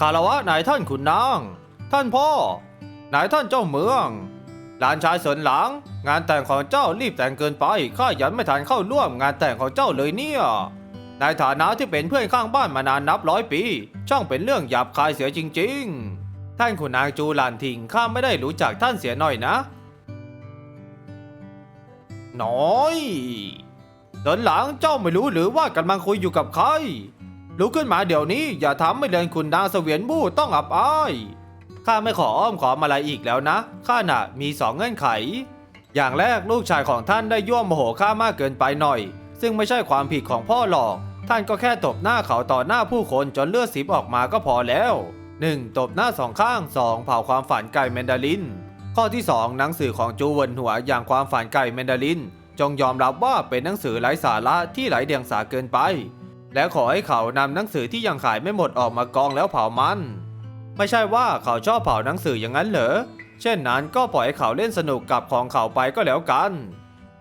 คารวะนายท่านขุนนาง ท่านพ่อ นายท่านเจ้าเมือง หลานชายเสินหลัง งานแต่งของเจ้ารีบแต่งเกินไป ข้ายันไม่ทันเข้าร่วมงานแต่งของเจ้าเลยเนี่ย ในฐานะที่เป็นเพื่อนข้างบ้านมานานนับร้อยปี ช่างเป็นเรื่องหยาบคายเสียจริง ๆ ท่านขุนนางจูหลานทิงข้าไม่ได้รู้จักท่านเสียหน่อยนะ น้อยเดินหลังเจ้าไม่รู้หรือว่ากำลังคุยอยู่กับใคร ลุกขึ้นมาเดี๋ยวนี้อย่าทำให้เรือนคุณนางเสวียนบู้ต้องอับอายข้าไม่ขออ้อมขอมอะไรอีกแล้วนะข้าน่ะมีสองเงื่อนไข อย่างแรกลูกชายของท่านได้ยั่วโมโหข้ามากเกินไปหน่อย ซึ่งไม่ใช่ความผิดของพ่อหรอก ท่านก็แค่ตบหน้าเขาต่อหน้าผู้คนจนเลือดสิบออกมาก็พอแล้ว 1. ตบหน้าสองข้าง 2. เผาความฝันไก่แมนดาริน ข้อที่ 2 หนังสือของจูเวินหัวอย่างความฝันไก่แมนดาริน จงยอมรับว่าเป็นหนังสือไร้สาระที่ไร้เดียงสาเกินไป และขอให้เขานำหนังสือที่ยังขายไม่หมดออกมากองแล้วเผามัน ไม่ใช่ว่าเขาชอบเผาหนังสืออย่างนั้นเหรอ เช่นนั้นก็ปล่อยให้เขาเล่นสนุกกับของเขาไปก็แล้วกัน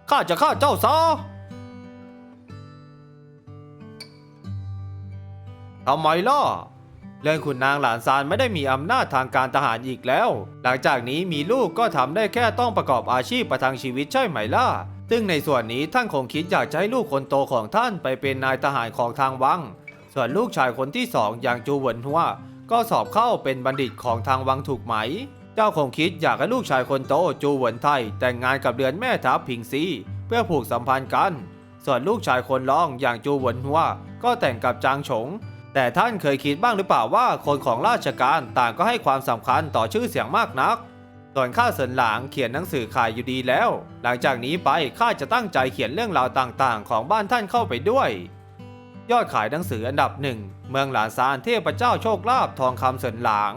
ข้าจะฆ่าเจ้าซะทำไมล่ะเรื่องขุนนางหลานซานไม่ได้มีอำนาจทางการทหารอีกแล้ว หลังจากนี้มีลูกก็ทำได้แค่ต้องประกอบอาชีพประทังชีวิตใช่ไหมล่ะ ซึ่งในส่วนนี้ท่านคงคิดอยากจะให้ลูกคนโตของท่านไปเป็นนายทหารของทางวัง ส่วนลูกชายคนที่สองอย่างจูเหวินหัวก็สอบเข้าเป็นบัณฑิตของทางวังถูกไหม เจ้าคงคิดอยากให้ลูกชายคนโตจูเหวินไทย แต่งงานกับเรือนแม่ทัพพิงซีเพื่อผูกสัมพันธ์กัน ส่วนลูกชายคนรองอย่างจูเหวินหัวก็แต่งกับจางฉง แต่ท่านเคยคิดบ้างหรือเปล่าว่าคนของราชการต่างก็ให้ความสำคัญต่อชื่อเสียงมากนัก ส่วนข้าเสินหลางเขียนหนังสือขายอยู่ดีแล้ว หลังจากนี้ไปข้าจะตั้งใจเขียนเรื่องราวต่างๆ ของบ้านท่านเข้าไปด้วย ยอดขายหนังสืออันดับหนึ่งเมืองหลานซานเทพเจ้าโชคลาภทองคำเสินหลาง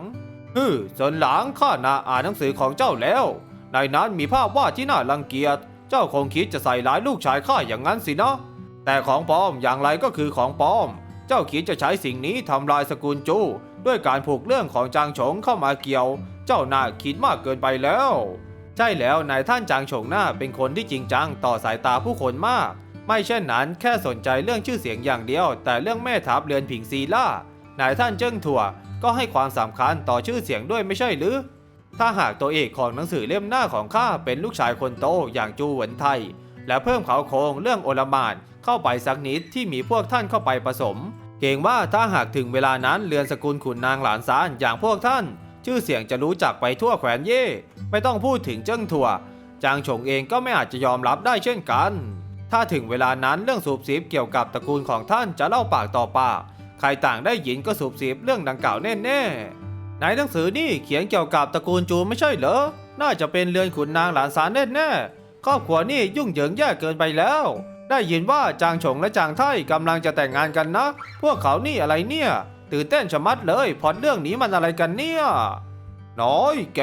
ฮึเสินหลางข้านาอ่านหนังสือของเจ้าแล้ว ในนั้นมีภาพวาดที่น่ารังเกียจ เจ้าคงคิดจะใส่ร้ายลูกชายข้าอย่างนั้นสินะ แต่ของปลอมอย่างไรก็คือของปลอม เจ้าคิดจะใช้สิ่งนี้ทำลายสกุลจูด้วยการผูกเรื่องของจางฉงเข้ามาเกี่ยว เจ้าน่าคิดมากเกินไปแล้ว ใช่แล้วนายท่านจางฉงหน้าเป็นคนที่จริงจังต่อสายตาผู้คนมาก ไม่เช่นนั้นแค่สนใจเรื่องชื่อเสียงอย่างเดียว แต่เรื่องแม่ทัพเรือนผิงซีล่านายท่านเจิ้งถั่ว ก็ให้ความสำคัญต่อชื่อเสียงด้วยไม่ใช่หรือ ถ้าหากตัวเอกของหนังสือเล่มหน้าของข้าเป็นลูกชายคนโตอย่างจูเหวินไทย และเพิ่มเขาโครงเรื่องโอลมานเข้าไปสักนิดที่มีพวกท่านเข้าไปผสมเกรงว่าถ้าหากถึงเวลานั้นเรือนสกุลขุนนางหลานซานอย่างพวกท่าน ชื่อเสียงจะรู้จักไปทั่วแคว้นเย่ไม่ต้องพูดถึงเจิ้งถั่ว จางฉงเองก็ไม่อาจจะยอมรับได้เช่นกัน ถ้าถึงเวลานั้นเรื่องสูบสีบเกี่ยวกับตระกูลของท่านจะเล่าปากต่อปากใครต่างได้ยินก็สูบสีบเรื่องดังกล่าวแน่ๆในหนังสือนี่เขียนเกี่ยวกับตระกูลจูไม่ใช่เหรอน่าจะเป็นเรือนขุนนางหลานสารแน่ๆครอบครัวนี่ยุ่งเหยิงแย่เกินไปแล้ว ได้ยินว่าจางฉงและจางไท่กำลังจะแต่งงานกันนะ พวกเขานี่อะไรเนี่ย ตื่นเต้นชะมัดเลยพอดเรื่องนี้มันอะไรกันเนี่ย น้อยแก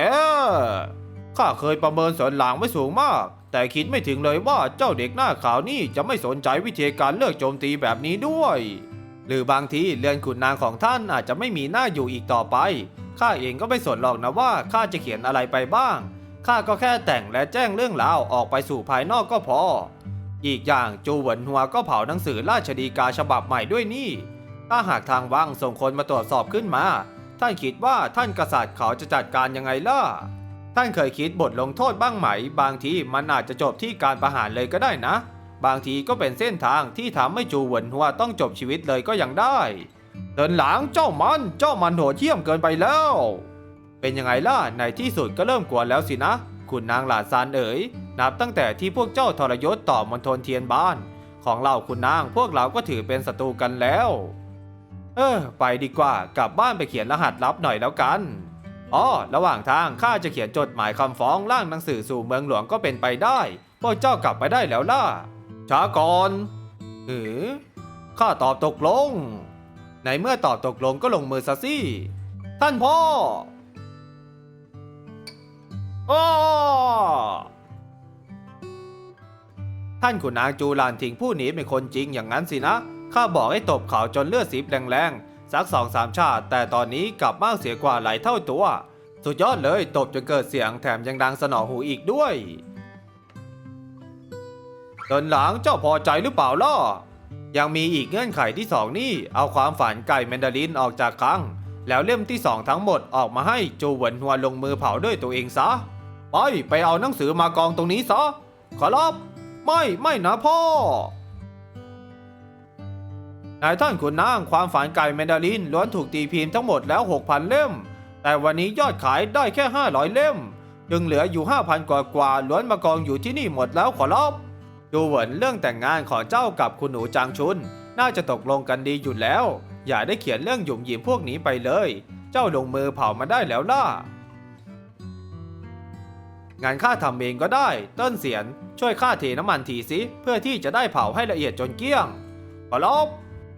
ข้าเคยประเมินสนหลางไว้สูงมาก แต่คิดไม่ถึงเลยว่าเจ้าเด็กหน้าขาวนี่จะไม่สนใจวิธีการเลือกโจมตีแบบนี้ด้วย หรือบางทีเรือนขุนนางของท่านอาจจะไม่มีหน้าอยู่อีกต่อไปข้าเองก็ไม่สนหรอกนะว่าข้าจะเขียนอะไรไปบ้างข้าก็แค่แต่งและแจ้งเรื่องราวออกไปสู่ภายนอกก็พอ อีกอย่างจูเหวินหัวก็เผาหนังสือราชดีกาฉบับใหม่ด้วยนี่ ถ้าหากทางวังส่งคนมาตรวจสอบขึ้นมา ท่านคิดว่าท่านกษัตริย์เขาจะจัดการยังไงล่ะ ท่านเคยคิดบทลงโทษบ้างไหม บางทีมันอาจจะจบที่การประหารเลยก็ได้นะ บางทีก็เป็นเส้นทางที่ทำให้จูเหวินหัวต้องจบชีวิตเลยก็ยังได้เดินหลังเจ้ามันเจ้ามันโหดเหี้ยมเกินไปแล้ว เป็นยังไงล่ะในที่สุดก็เริ่มกลัวแล้วสินะ คุณนางหลานซานเอ๋ยนับตั้งแต่ที่พวกเจ้าทรยศต่อมณฑลเทียนบ้าน ของเราคุณนางพวกเราก็ถือเป็นศัตรูกันแล้ว เออ ไปดีกว่ากลับบ้านไปเขียนรหัสลับหน่อยแล้วกันอ๋อระหว่างทางข้าจะเขียนจดหมายคำฟ้องร่างหนังสือสู่เมืองหลวงก็เป็นไปได้พวกเจ้ากลับไปได้แล้วล่ะช้าก่อนเออข้าตอบตกลง ในเมื่อตอบตกลงก็ลงมือซะสิท่านพ่ออ้อท่านขุนนางจูลานทิงผู้นี้เป็นคนจริงอย่างนั้นสินะ ข้าบอกให้ตบเขาจนเลือดสีแรงๆสักสองสามชาติ แต่ตอนนี้กลับมากเสียกว่าหลายเท่าตัว สุดยอดเลยตบจนเกิดเสียงแถมยังดังสนอหูอีกด้วยเดินหลังเจ้าพอใจหรือเปล่าล่ะยังมีอีกเงื่อนไขที่สองนี่ เอาความฝันไก่แมนดารินออกจากคลัง แล้วเล่มที่สองทั้งหมดออกมาให้จูเหวินหัวลงมือเผาด้วยตัวเองซะ ไป ไปเอาหนังสือมากองตรงนี้ซะ ขอรับ ไม่ ไม่นะพ่อ นายท่านขุนนางความฝันไก่แมนดารินล้วนถูกตีพิมพ์ทั้งหมดแล้ว 6,000 เล่ม แต่วันนี้ยอดขายได้แค่ 500 เล่ม จึงเหลืออยู่ 5,000 กว่ากว่าล้วนมากองอยู่ที่นี่หมดแล้วขอรับดูเหวินเรื่องแต่งงานของเจ้ากับคุณหนูจางชุน น่าจะตกลงกันดีอยู่แล้ว อย่าได้เขียนเรื่องหยุ่มหยิมพวกนี้ไปเลย เจ้าลงมือเผามาได้แล้วล่ะงานข้าทำเองก็ได้ ต้นเสียน ช่วยข้าเทน้ำมันทีสิ เพื่อที่จะได้เผาให้ละเอียดจนเกลี้ยงขอรับ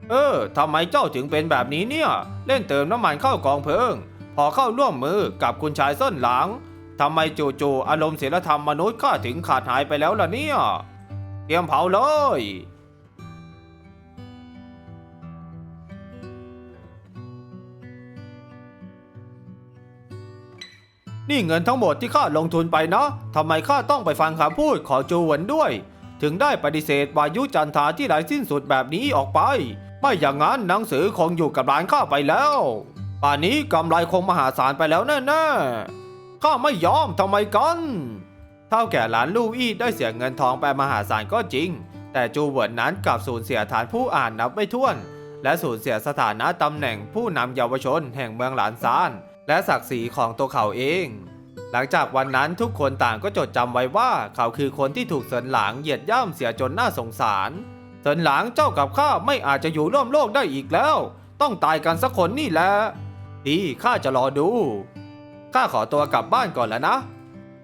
เออทำไมเจ้าถึงเป็นแบบนี้เนี่ย เล่นเติมน้ำมันเข้ากองเพลิง พอเข้าร่วมมือกับคุณชายส้นหลังทำไมจู่ๆอารมณ์ศีลธรรมมนุษย์ข้าถึงขาดหายไปแล้วล่ะเนี่ย เตรียมเผาเลยนี่เงินทั้งหมดที่ข้าลงทุนไปนะทำไมข้าต้องไปฟังคำพูดของจูหวนด้วย ถึงได้ปฏิเสธวายุจันทาที่ไร้สิ้นสุดแบบนี้ออกไป ไม่อย่างนั้นหนังสือคงอยู่กับร้านข้าไปแล้วป่านนี้กำไรคงมหาศาลไปแล้วแน่ๆข้าไม่ยอมทำไมกันเท่าแก่หลานลู่อี้ได้เสียเงินทองไปมหาศาลก็จริง แต่จูเวิร์นนั้นกลับสูญเสียฐานผู้อ่านนับไม่ถ้วน และสูญเสียสถานะตำแหน่งผู้นำเยาวชนแห่งเมืองหลานซาน และศักดิ์ศรีของตัวเขาเอง หลังจากวันนั้นทุกคนต่างก็จดจำไว้ว่าเขาคือคนที่ถูกเสินหลางเหยียดย่ำเสียจนน่าสงสารเสินหลางเจ้ากับข้าไม่อาจจะอยู่ร่วมโลกได้อีกแล้ว ต้องตายกันสักคนนี่แหละดีข้าจะรอดู ข้าขอตัวกลับบ้านก่อนแล้วนะ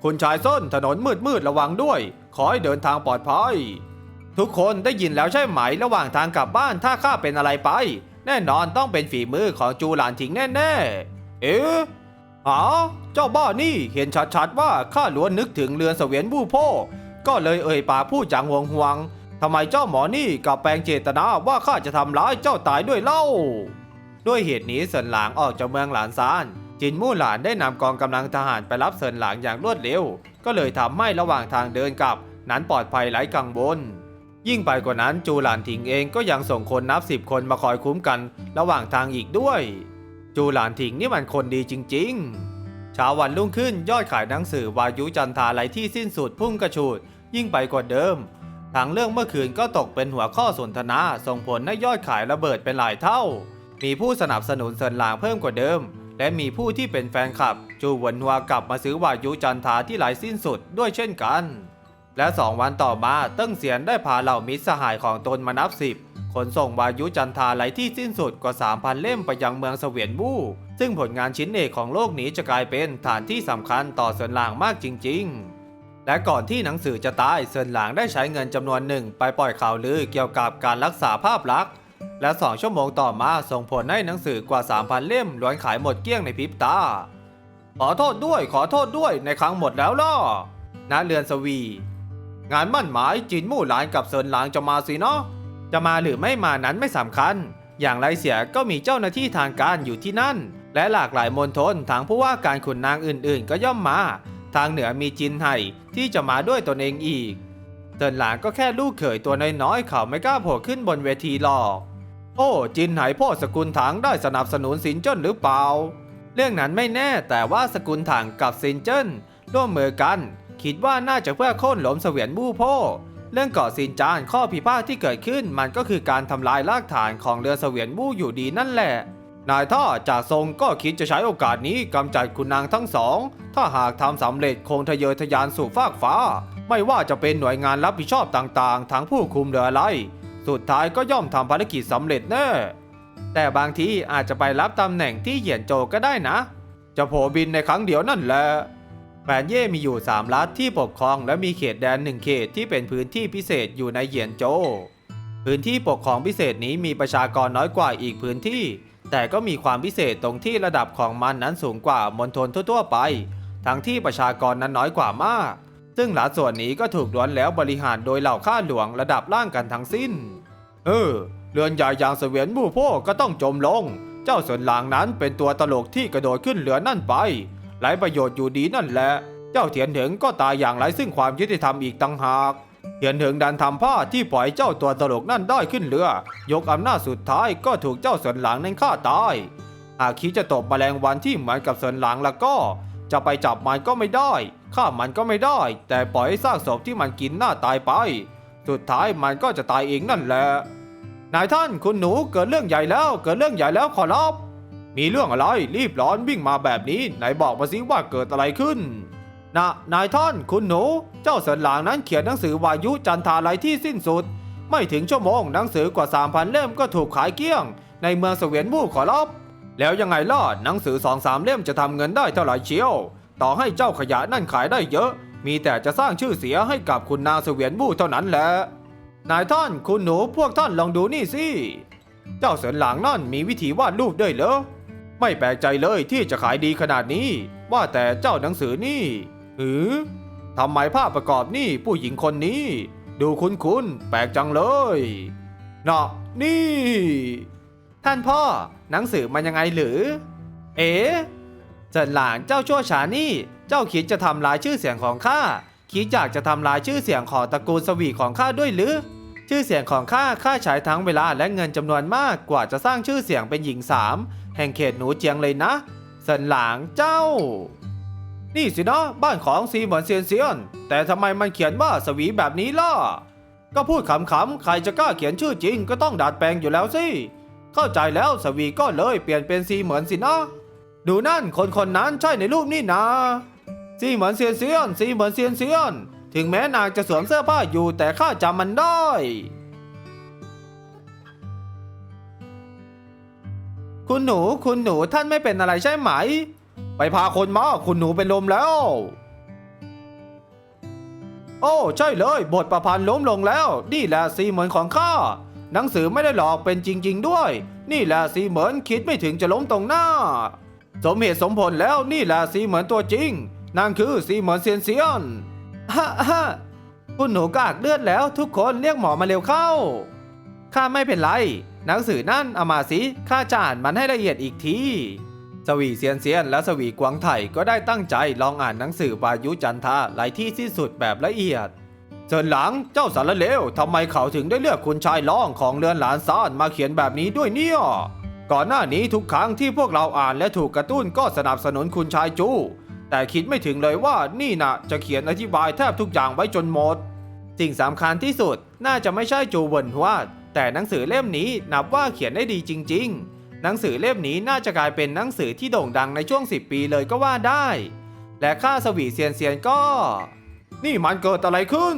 คุณชายส้นถนนมืดมืดระวังด้วย ขอให้เดินทางปลอดภัย ทุกคนได้ยินแล้วใช่ไหมระหว่างทางกลับบ้านถ้าข้าเป็นอะไรไป แน่นอนต้องเป็นฝีมือของจูหลานถิงแน่ๆ เอ๊ะอ๋อ เจ้าบ้านี่เห็นชัดๆว่าข้าล้วนนึกถึงเรือนเสวียนบู่โพก็เลยเอ่ยปากพูดจางหวงหวงๆทำไมเจ้าหมอนี่กลับแปลงเจตนาว่าข้าจะทำร้ายเจ้าตายด้วยเล่า ด้วยเหตุนี้เซินหลางออกจากเมืองหลานซาน จินมู่หลานได้นำกองกำลังทหารไปรับเซินหลางอย่างรวดเร็ว ก็เลยทำให้ระหว่างทางเดินกลับ นั้นปลอดภัยไร้กังวลยิ่งไปกว่านั้นจูหลานถิงเองก็ยังส่งคนนับสิบคนมาคอยคุ้มกัน ระหว่างทางอีกด้วย จูหลานถิงนี่มันคนดีจริง ๆ เช้าวันรุ่งขึ้นยอดขายหนังสือวายุจันทาไหลที่สิ้นสุดพุ่งกระฉูด ยิ่งไปกว่าเดิม ทางเรื่องเมื่อคืนก็ตกเป็นหัวข้อสนทนาส่งผลให้ยอดขายระเบิดเป็นหลายเท่า มีผู้สนับสนุนเซินหลางเพิ่มกว่าเดิม และมีผู้ที่เป็นแฟนคลับ จูวนหัวกลับมาซื้อวายุจันทาที่ไหลสิ้นสุดด้วยเช่นกัน และสองวันต่อมาเติ้งเสียนได้พาเหล่ามิตรสหายของตนมานับสิบขนส่งวายุจันทาไหลที่สิ้นสุดกว่า3,000เล่มไปยังเมืองเสวียนบู่ ซึ่งผลงานชิ้นเอกของโลกนี้จะกลายเป็นฐานที่สำคัญต่อเซินหลางมากจริง ๆ และก่อนที่หนังสือจะตายเซินหลางได้ใช้เงินจำนวนหนึ่งไปปล่อยข่าวลือเกี่ยวกับการรักษาภาพลักษณ์ และสองชั่วโมงต่อมาส่งผลให้หนังสือกว่า 3,000 เล่มล้วนขายหมดเกลี้ยงในพริบตา ขอโทษด้วยขอโทษด้วยในครั้งหมดแล้วล่ะณเรือนสวี งานมั่นหมายจินมู่หลานกับเซินหลางจะมาสิเนาะจะมาหรือไม่มานั้นไม่สำคัญ อย่างไรเสียก็มีเจ้าหน้าที่ทางการอยู่ที่นั่น และหลากหลายมณฑลทางผู้ว่าการขุนนางอื่นๆ ก็ย่อมมา ทางเหนือมีจินไห่ที่จะมาด้วยตนเองอีกเซินหลางก็แค่ลูกเขยตัวน้อยๆเขาไม่กล้าโผล่ขึ้นบนเวทีหรอก โอ้จินไหพ่อสกุลถังได้สนับสนุนสินเจิ้นหรือเปล่า เรื่องนั้นไม่แน่แต่ว่าสกุลถังกับสินเจิ้นร่วมมือกัน คิดว่าน่าจะเพื่อโค่นหลมเสวียนมู่โพเรื่องเกาะสินจานข้อพิพาทที่เกิดขึ้นมันก็คือการทำลายรากฐานของเรือเสวียนมู่อยู่ดีนั่นแหละ นายท่าจากทรงก็คิดจะใช้โอกาสนี้กำจัดคุณนางทั้งสอง ถ้าหากทำสำเร็จคงทะเยอทะยานสู่ฟากฟ้า ไม่ว่าจะเป็นหน่วยงานรับผิดชอบต่างๆ ทั้งผู้คุมเรืออะไร สุดท้ายก็ย่อมทำภารกิจสำเร็จแน่ แต่บางทีอาจจะไปรับตำแหน่งที่เหยียนโจก็ได้นะ จะโผบินในครั้งเดียวนั่นแหละแปนเย่มีอยู่ 3 รัฐที่ปกครองและมีเขตแดนหนึ่งเขตที่เป็นพื้นที่พิเศษอยู่ในเหยียนโจ พื้นที่ปกครองพิเศษนี้มีประชากรน้อยกว่าอีกพื้นที่ แต่ก็มีความพิเศษตรงที่ระดับของมันนั้นสูงกว่ามณฑลทั่วๆไป ทั้งที่ประชากรนั้นน้อยกว่ามาก ซึ่งหลายส่วนนี้ก็ถูกล้วนแล้วบริหารโดยเหล่าข้าหลวงระดับล่างกันทั้งสิ้น เออ เรือนใหญ่อย่างเสวียนมู่โพก็ต้องจมลง เจ้าส่วนหลางนั้นเป็นตัวตลกที่กระโดดขึ้นเรือนั่นไปไร้ประโยชน์อยู่ดีนั่นแหละ เจ้าเถียนเถิงก็ตายอย่างไรซึ่งความยุติธรรมอีกต่างหาก เถียนเถิงดันทำผ้าที่ปล่อยเจ้าตัวตลกนั่นได้ขึ้นเรือ ยกอำนาจสุดท้ายก็ถูกเจ้าส่วนหลังนั้นฆ่าตาย หากคิดจะตบแมลงวันที่เหมือนกับเซินหลังแล้วก็ จะไปจับมันก็ไม่ได้ฆ่ามันก็ไม่ได้ แต่ปล่อยให้ซากศพที่มันกินหน้าตายไป สุดท้ายมันก็จะตายเองนั่นแหละ นายท่านคุณหนูเกิดเรื่องใหญ่แล้วเกิดเรื่องใหญ่แล้วขอรับมีเรื่องอะไรรีบร้อนวิ่งมาแบบนี้ไหนบอกมาสิว่าเกิดอะไรขึ้น นะนายท่านคุณหนู เจ้าเสินหลางนั้นเขียนหนังสือวายุจันทาไรที่สิ้นสุด ไม่ถึงชั่วโมงหนังสือกว่า 3,000 เล่มก็ถูกขายเกลี้ยง ในเมืองเสวียนบู่ขอรับ แล้วยังไงล่ะหนังสือสองสามเล่มจะทำเงินได้เท่าไหร่เชียว ต่อให้เจ้าขยะนั่นขายได้เยอะ มีแต่จะสร้างชื่อเสียให้กับคุณนางเสวียนบู่เท่านั้นแหละ นายท่านคุณหนูพวกท่านลองดูนี่สิ เจ้าเสินหลางนั่นมีวิธีวาดรูปด้วยเหรอ ไม่แปลกใจเลยที่จะขายดีขนาดนี้ ว่าแต่เจ้าหนังสือนี่ หือทำไมภาพประกอบนี่ผู้หญิงคนนี้ ดูคุ้นๆแปลกจังเลยน่ะนี่ ท่านพ่อหนังสือมันยังไงหรือ เอ๋เจินหลานเจ้าชั่วฉานี่ เจ้าคิดจะทำลายชื่อเสียงของข้าคิดอยากจะทำลายชื่อเสียงของตระกูลสวีของข้าด้วยหรือ ชื่อเสียงของข้าข้าใช้ทั้งเวลาและเงินจำนวนมากกว่าจะสร้างชื่อเสียงเป็นหญิงสามแห่งเขตหนูเจียงเลยนะเซินหลางเจ้า นี่สินะบ้านของซีเหมือนเซียนเซียน แต่ทำไมมันเขียนว่าสวีแบบนี้ล่ะ ก็พูดขำๆ ใครจะกล้าเขียนชื่อจริงก็ต้องดัดแปลงอยู่แล้วสิ เข้าใจแล้วสวีก็เลยเปลี่ยนเป็นซีเหมือนสินะ ดูนั่นคนคนนั้นใช่ในรูปนี่นะซีเหมือนเซียนเซียนซีเหมือนเซียนเซียน ถึงแม้นางจะสวมเสื้อผ้าอยู่แต่ข้าจำมันได้คุณหนูคุณหนูท่านไม่เป็นอะไรใช่ไหม ไปพาคนมาคุณหนูเป็นลมแล้ว โอ้ใช่เลย บทประพันธ์ล้มลงแล้ว นี่แหละซีเหมือนของข้าหนังสือไม่ได้หลอกเป็นจริง ๆ ด้วย นี่แหละซีเหมือนคิดไม่ถึงจะล้มตรงหน้า สมเหตุสมผลแล้วนี่แหละซีเหมือนตัวจริงนั่นคือซีเหมือนเซียนเซียนฮ่าฮ่าคุณหนูกากเลือดแล้วทุกคนเรียกหมอมาเร็วเข้าข้าไม่เป็นไร หนังสือนั่นเอามาสิข้าจะอ่านมันให้ละเอียดอีกที สวีเซียนเซียนและสวีกวางไถ่ก็ได้ตั้งใจลองอ่านหนังสือวายุจันทาหลายที่ที่สุดแบบละเอียดเซินหลังเจ้าสารเลวทำไมเขาถึงได้เลือกคุณชายล้องของเรือนหลานซานมาเขียนแบบนี้ด้วยเนี่ยก่อนหน้านี้ทุกครั้งที่พวกเราอ่านและถูกกระตุ้นก็สนับสนุนคุณชายจูแต่คิดไม่ถึงเลยว่านี่นะจะเขียนอธิบายแทบทุกอย่างไว้จนหมด สิ่งสำคัญที่สุดน่าจะไม่ใช่จูเวินฮวาดแต่หนังสือเล่มนี้นับว่าเขียนได้ดีจริง ๆ หนังสือเล่มนี้น่าจะกลายเป็นหนังสือที่โด่งดังในช่วง 10 ปีเลยก็ว่าได้ และข้าสวีเซียนเซียนก็ นี่มันเกิดอะไรขึ้น